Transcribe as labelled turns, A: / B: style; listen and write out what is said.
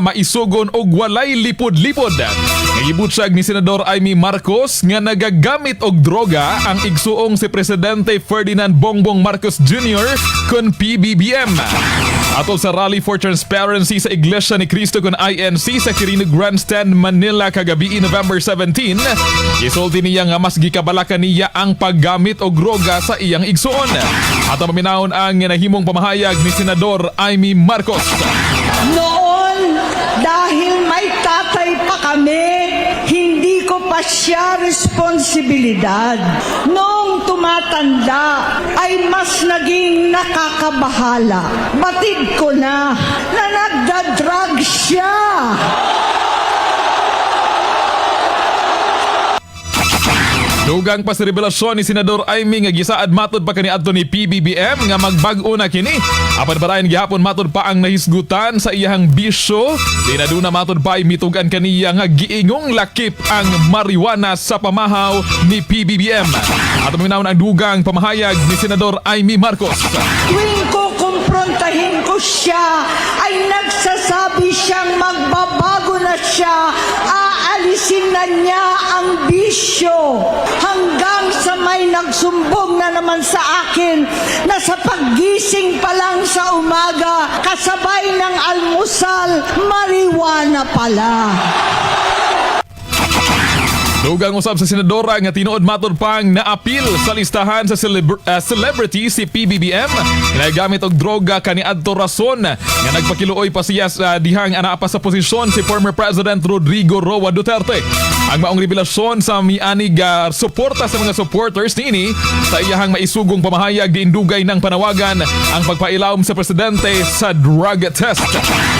A: maisugon og walay lipod-lipod. Ngayibutsag ni Senador Amy Marcos nga nagagamit og droga ang igsuong si Presidente Ferdinand Bongbong Marcos Jr. kon PBBM. Ato sa Rally for Transparency sa Iglesia ni Cristo kon INC sa Quirino Grandstand, Manila kagabi November 17, isulti niya nga mas gikabalakan niya ang paggamit og droga sa iyang igsuon. Ato maminahon ang nahimong pamahayag ni Senador Amy Marcos.
B: Noon, pa siya responsibilidad. Noong tumatanda, ay mas naging nakakabahala. Batid ko na na nagda-drug siya.
A: Dugang pa sa revelasyon ni Senador Aimee nga gisaad matod pa kaniadto ni PBBM nga magbag-o na kini. Apan barayan gihapon matod pa ang nahisgutan sa iyahang bisyo. Di na doon na matod pa mitugan kaniya nga giingong lakip ang marijuana sa pamahaw ni PBBM. At maminahon ang dugang pamahayag ni Senador Aimee Marcos.
B: Tuwing niya ang bisyo. Hanggang sa may nagsumbong na naman sa akin na sa paggising pa lang sa umaga, kasabay ng almusal, marijuana pala.
A: Dugang usab sa senadora nga tinuod matod pang naapil sa listahan sa celebr- uh, celebrity si PBBM nagamit og droga kaniadto rason nga nagpakiluoy pa siya sa dihang anaa pa sa posisyon si former President Rodrigo Roa Duterte. Ang maong revelasyon sa mianig uh, suporta sa mga supporters niini sa iyahang maisugong pamahayag diindugay ng panawagan ang pagpailawom sa presidente sa drug test.